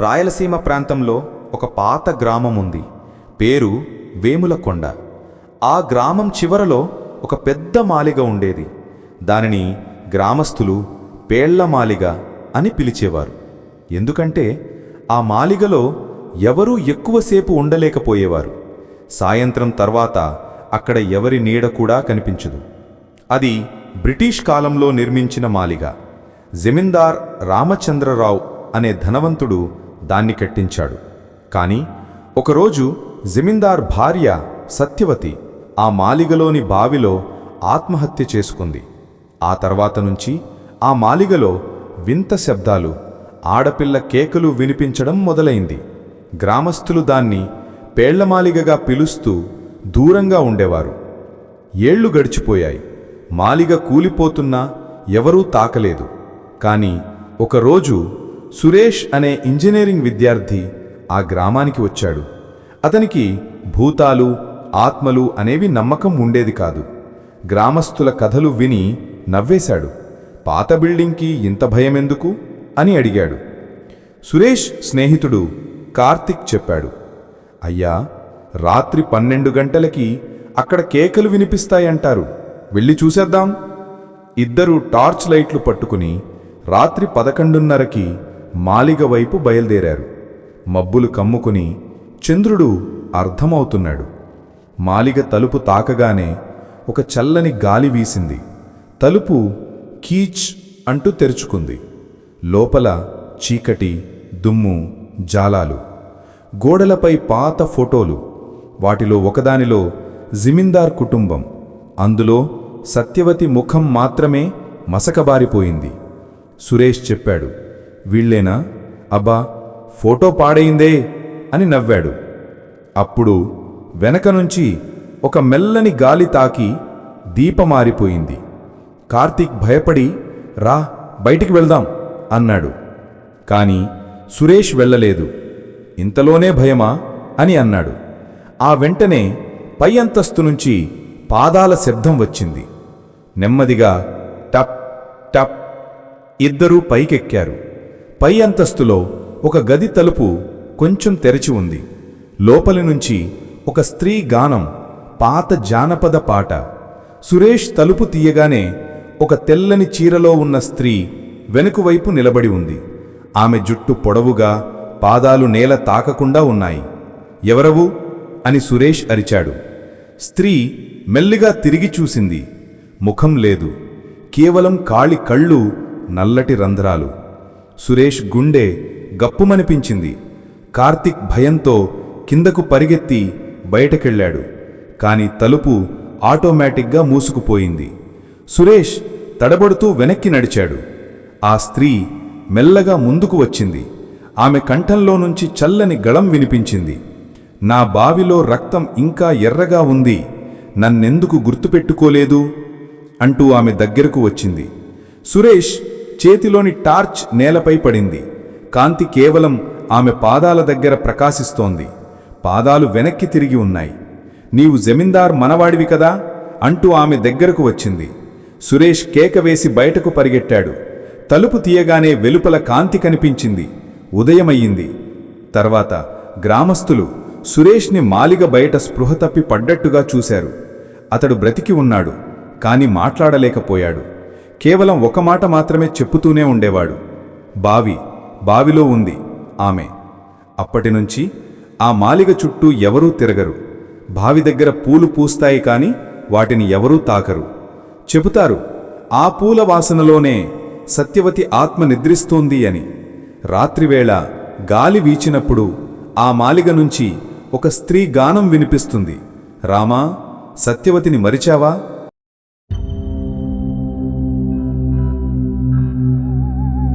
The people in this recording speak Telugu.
రాయలసీమ ప్రాంతంలో ఒక పాత గ్రామం ఉంది పేరు వేములకొండ. ఆ గ్రామం చివరలో ఒక పెద్ద మాలిగ ఉండేది. దానిని గ్రామస్తులు పేళ్ళ మాలిగ అని పిలిచేవారు. ఎందుకంటే ఆ మాలిగలో ఎవరూ ఎక్కువసేపు ఉండలేకపోయేవారు. సాయంత్రం తర్వాత అక్కడ ఎవరి నీడ కూడా కనిపించదు. అది బ్రిటిష్ కాలంలో నిర్మించిన మాలిగ. జమీందార్ రామచంద్రరావు అనే ధనవంతుడు దాన్ని కట్టించాడు. కాని ఒకరోజు జమీందార్ భార్య సత్యవతి ఆ మాలిగలోని బావిలో ఆత్మహత్య చేసుకుంది. ఆ తర్వాత నుంచి ఆ మాలిగలో వింత శబ్దాలు ఆడపిల్ల కేకలు వినిపించడం మొదలైంది. గ్రామస్తులు దాన్ని పేళ్ళమాలిగగా పిలుస్తూ దూరంగా ఉండేవారు. ఏళ్ళు గడిచిపోయాయి. మాలిగ కూలిపోతున్నా ఎవరూ తాకలేదు. కాని ఒకరోజు సురేష్ అనే ఇంజనీరింగ్ విద్యార్థి ఆ గ్రామానికి వచ్చాడు. అతనికి భూతాలు ఆత్మలు అనేవి నమ్మకం ఉండేది కాదు. గ్రామస్తుల కథలు విని నవ్వేశాడు. పాత బిల్డింగ్కి ఇంత భయమెందుకు? అని అడిగాడు. సురేష్ స్నేహితుడు కార్తిక్ చెప్పాడు. అయ్యా రాత్రి పన్నెండు గంటలకి అక్కడ కేకలు వినిపిస్తాయంటారు. వెళ్ళి చూసేద్దాం. ఇద్దరు టార్చ్ లైట్లు పట్టుకుని రాత్రి పదకొండున్నరకి మాలిగ వైపు బయలుదేరారు. మబ్బులు కమ్ముకుని చంద్రుడు అర్థమవుతున్నాడు మాలిగ తలుపు తాకగానే ఒక చల్లని గాలి వీసింది. తలుపు కీచ్ అంటూ తెరుచుకుంది. లోపల చీకటి దుమ్ము జాలాలు. గోడలపై పాత ఫోటోలు. వాటిలో ఒకదానిలో జిమిందార్ కుటుంబం. అందులో సత్యవతి ముఖం మాత్రమే మసకబారిపోయింది. సురేష్ చెప్పాడు వీళ్ళేనా? అబ్బా ఫోటో పాడైందే అని నవ్వాడు. అప్పుడు వెనక నుంచి ఒక మెల్లని గాలి తాకి దీపమారిపోయింది. కార్తీక్ భయపడి రా బయటికి వెళ్దాం అన్నాడు. కాని సురేష్ వెళ్ళలేదు. ఇంతలోనే భయమా? అని అన్నాడు. ఆ వెంటనే పై అంతస్తు నుంచి పాదాల శబ్దం వచ్చింది. నెమ్మదిగా టప్ టప్ ఇద్దరూ పైకెక్కారు. పై అంతస్తులో ఒక గది తలుపు కొంచెం తెరిచి ఉంది. లోపలి నుంచి ఒక స్త్రీ గానం పాత జానపద పాట. సురేష్ తలుపు తీయగానే ఒక తెల్లని చీరలో ఉన్న స్త్రీ వెనుకవైపు నిలబడి ఉంది. ఆమె జుట్టు పొడవుగా పాదాలు నేల తాకకుండా ఉన్నాయి. ఎవరవు? అని సురేష్ అరిచాడు. స్త్రీ మెల్లిగా తిరిగి చూసింది. ముఖం లేదు. కేవలం కాళి కళ్ళు నల్లటి రంధ్రాలు. సురేష్ గుండె గప్పుమనిపించింది. కార్తిక్ భయంతో కిందకు పరిగెత్తి బయటకెళ్ళాడు. కాని తలుపు ఆటోమేటిక్గా మూసుకుపోయింది. సురేష్ తడబడుతూ వెనక్కి నడిచాడు. ఆ స్త్రీ మెల్లగా ముందుకు వచ్చింది. ఆమె కంఠంలో నుంచి చల్లని గళం వినిపించింది. నా బావిలో రక్తం ఇంకా ఎర్రగా ఉంది. నన్నెందుకు గుర్తుపెట్టుకోలేదు? అంటూ ఆమె దగ్గరకు వచ్చింది. సురేష్ చేతిలోని టార్చ్ నేలపై పడింది. కాంతి కేవలం ఆమె పాదాల దగ్గర ప్రకాశిస్తోంది. పాదాలు వెనక్కి తిరిగి ఉన్నాయి. నీవు జమీందార్ మనవాడివి కదా? అంటూ ఆమె దగ్గరకు వచ్చింది. సురేష్ కేక వేసి బయటకు పరిగెట్టాడు. తలుపు తీయగానే వెలుపల కాంతి కనిపించింది. ఉదయమయ్యింది. తర్వాత గ్రామస్తులు సురేష్ని మాలిగ బయట స్పృహ తప్పి పడ్డట్టుగా చూశారు. అతడు బ్రతికి ఉన్నాడు కాని మాట్లాడలేకపోయాడు. కేవలం ఒక మాట మాత్రమే చెప్పుతూనే ఉండేవాడు. బావి బావిలో ఉంది. ఆమె. అప్పటినుంచి ఆ మాలిగ చుట్టూ ఎవరూ తిరగరు. బావి దగ్గర పూలు పూస్తాయి కాని వాటిని ఎవరూ తాకరు. చెబుతారు ఆ పూల వాసనలోనే సత్యవతి ఆత్మ నిద్రిస్తోంది అని. రాత్రివేళ గాలి వీచినప్పుడు ఆ మాలిగ నుంచి ఒక స్త్రీ గానం వినిపిస్తుంది. రామా సత్యవతిని మరిచావా?